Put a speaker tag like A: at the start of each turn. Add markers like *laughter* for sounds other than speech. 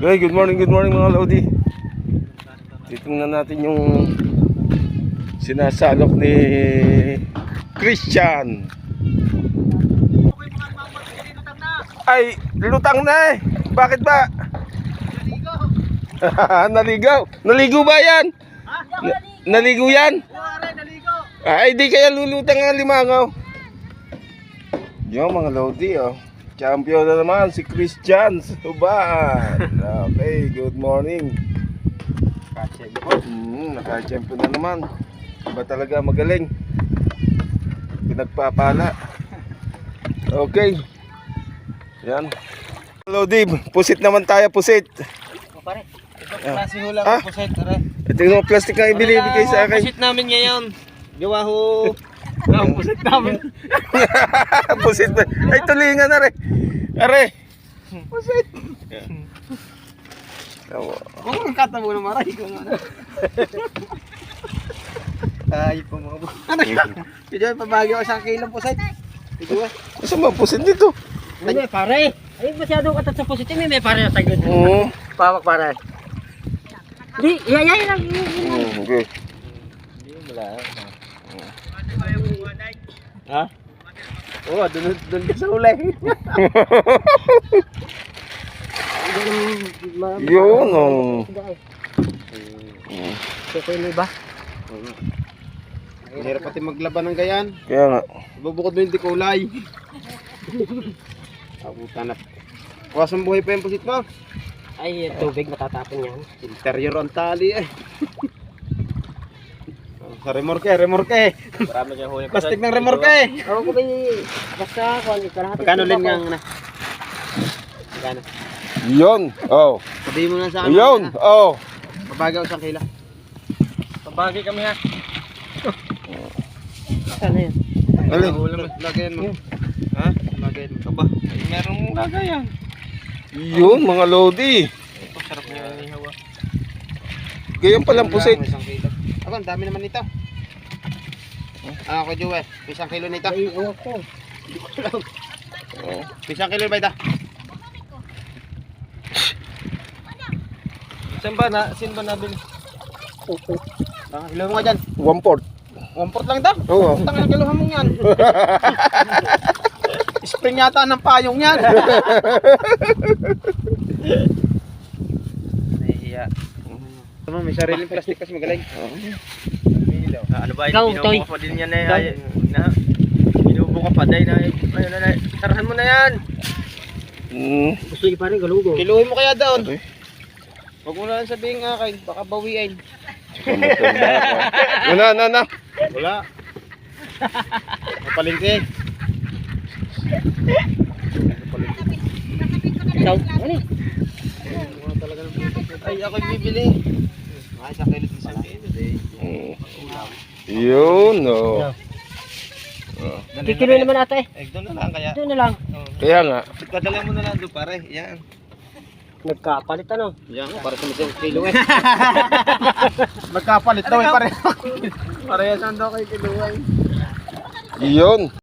A: Okay, good morning, good morning mga Lodi. Titingnan natin yung sinasalok ni Christian. Ay, lutang na eh. Bakit ba? *laughs* Naligaw. Naligo ba yan? Na- naligo yan? Ay, di kaya lulutang ang limangaw. Yung mga Lodi, oh. Champion na naman si Christian Suban. *laughs* Okay, good morning. Hmm, naka-champion na naman. Iba talaga magaling. Pinagpapala. Okay. Yan. Lodi, pusit naman tayo, pusit.
B: Pare,
A: Ah.
B: klase ho lang
A: Ah?
B: sa tara.
A: Ito yung plastic na ibinibigay sa akin.
B: Pusit namin ngayon. Gawa ho. Ang pusit namin.
A: pusit *laughs* ba? Ay, tulingan na rin. Are. Pusit. Tawa.
B: Kung ang kata mo na maray ko nga. Ay po mga bu. Ano ka? Pwede ba pabagi ako isang kilong pusit? Ba?
A: Saan ba pusit dito?
C: Ay, pare. Ay, masyadong katat sa positive. May pare na sagod.
A: Oo.
C: Pawak pare. Di, iya, lang.
A: Hmm, okay.
B: Ha? Oo, dun, dun ka sa ulay. *laughs*
A: Yun, oh.
C: Kaya may ba?
B: Hirap pati maglaban ng gayan.
A: Kaya nga.
B: Ibubukod mo yung dikulay. *laughs* Abutan na. Kuwasang buhay pa yung pusit mo.
C: Ay, tubig matatapon yan.
B: Interior ang tali eh. *laughs* Sa remorke, remorke.
C: Marami kayong huli.
B: Plastic ng remorke.
C: Ako ko ba basta kung ikarahati.
B: Magkano din nga na? Magkano?
A: Yun. Oh.
B: Sabihin mo na sa akin.
A: Yun. Oh.
B: Pabagaw sa kila. Pabagi kami ha.
C: Ano yun?
A: Alin?
B: Lagayan mo. Ha? Lagayan mo. Aba, meron mong lagayan.
A: Yun, mga Lodi.
B: Ito, sarap niya yung hawa.
A: Ganyan palang pusit.
B: Isang kilo. Ako, ang dami naman nito. Ah, ako, Joel. Isang kilo nito.
C: Ay, ewan ko.
B: Isang kilo ba ito? Saan ba na? Saan ba nabili? Ah, kilo mo nga dyan.
A: One port.
B: One port lang daw.
A: Oo.
B: Ang tangan ng kiluhan mo yan. *laughs* Spring yata ng payong yan. *laughs* Nahihiya. Tama, may sariling plastic kasi magaling.
D: Ah, ano ba
C: Ikaw? Toy.
D: Binubuko pa din yan eh. Ay, na, binubuko pa din na. Ayun na, na. Tarahan mo na yan.
A: Hmm.
C: Gusto niyo pare, galugo.
B: Kiluhin mo kaya doon.
A: Okay.
B: Huwag mo na lang sabihin nga akin, baka bawiin. *laughs*
A: Na, na, na.
B: Wala. Mapalingke.
C: Ikaw, ano yun?
B: Ay, ako'y bibili. Ay, sa kilit lang.
A: Hmm. Yun, oh.
C: Kikilo naman ata eh.
B: Doon na lang kaya.
C: Ito na lang.
A: Kaya nga.
B: Padala mo na lang doon pare. Yan.
C: Nagkapalit ano.
B: Yan, para sa mga kilo eh. *laughs* Magkapalit daw eh pare. *laughs* Parehas daw kay kilo eh.
A: Yun.